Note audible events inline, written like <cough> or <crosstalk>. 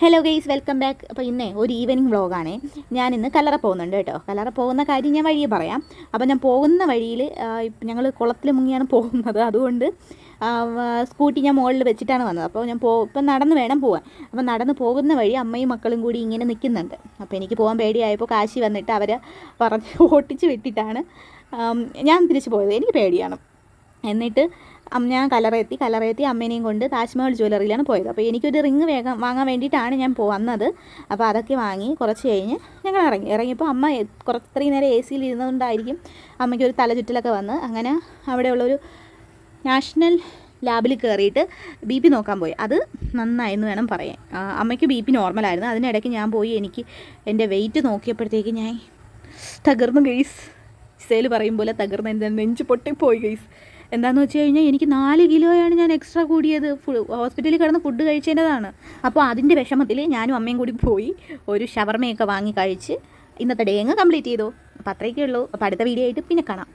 Hello guys welcome back അപ്പോൾ ഇന്നേ ഒരു ഈവനിങ് വ്ളോഗാണ് ഞാൻ ഇന്ന് കല്ലറ പോകുന്നുണ്ട് കേട്ടോ. കല്ലറ പോകുന്ന കാര്യം ഞാൻ വഴിയെ പറയാം. അപ്പോൾ ഞാൻ പോകുന്ന വഴിയിൽ ഞങ്ങൾ കുളത്തിൽ മുങ്ങിയാണ് <laughs> പോകുന്നത്. അതുകൊണ്ട് സ്കൂട്ടി ഞാൻ മുകളിൽ വെച്ചിട്ടാണ് വന്നത്. അപ്പോൾ ഞാൻ പോ ഇപ്പം നടന്ന് വേണം പോകാൻ അപ്പോൾ നടന്ന് പോകുന്ന വഴി അമ്മയും മക്കളും കൂടി ഇങ്ങനെ നിൽക്കുന്നുണ്ട്. അപ്പോൾ എനിക്ക് പോകാൻ പേടിയായപ്പോൾ കാശി വന്നിട്ട് അവരെ പറഞ്ഞ് <laughs> ഓട്ടിച്ച് വിട്ടിട്ടാണ് ഞാൻ തിരിച്ചു പോയത്. എനിക്ക് പേടിയാണ്. എന്നിട്ട് ഞാൻ കലറെത്തി കലറെത്തി അമ്മേനെയും കൊണ്ട് താജ്മഹൽ ജ്വല്ലറിയിലാണ് പോയത്. അപ്പോൾ എനിക്കൊരു റിങ് വേഗം വാങ്ങാൻ വേണ്ടിയിട്ടാണ് ഞാൻ വന്നത്. അപ്പോൾ അതൊക്കെ വാങ്ങി കുറച്ച് കഴിഞ്ഞ് ഞങ്ങൾ ഇറങ്ങി. ഇറങ്ങിയപ്പോൾ അമ്മ കുറച്ചത്രയും നേരം എ സിയിൽ ഇരുന്നതുകൊണ്ടായിരിക്കും അമ്മയ്ക്ക് ഒരു തലചുറ്റലൊക്കെ വന്ന് അങ്ങനെ അവിടെയുള്ളൊരു നാഷണൽ ലാബിൽ കയറിയിട്ട് ബി പി നോക്കാൻ പോയി. അത് നന്നായിരുന്നു വേണം പറയാൻ. അമ്മയ്ക്ക് ബി പി നോർമലായിരുന്നു. അതിനിടയ്ക്ക് ഞാൻ പോയി എനിക്ക് എന്റെ വെയിറ്റ് നോക്കിയപ്പോഴത്തേക്ക് ഞാൻ തകർന്നു ഗെയ്സ് സെയിൽ പറയും പോലെ തകർന്ന് എന്റെ നെഞ്ച് പൊട്ടിപ്പോയി ഗെയ്സ് എന്താണെന്ന് വെച്ച് കഴിഞ്ഞാൽ എനിക്ക് നാല് കിലോയാണ് ഞാൻ എക്സ്ട്രാ കൂടിയത്. ഹോസ്പിറ്റലിൽ കിടന്ന് ഫുഡ് കഴിച്ചതിന്റെതാണ്. അപ്പോൾ അതിന്റെ വിഷമത്തിൽ ഞാനും അമ്മയും കൂടി പോയി ഒരു ഷവർമയൊക്കെ വാങ്ങി കഴിച്ച് ഇന്നത്തെ ഡേ അങ്ങ് കംപ്ലീറ്റ് ചെയ്തു. അപ്പോൾ അത്രയൊക്കെ ഉള്ളൂ അപ്പോൾ അടുത്ത വീഡിയോ ആയിട്ട് പിന്നെ കാണാം.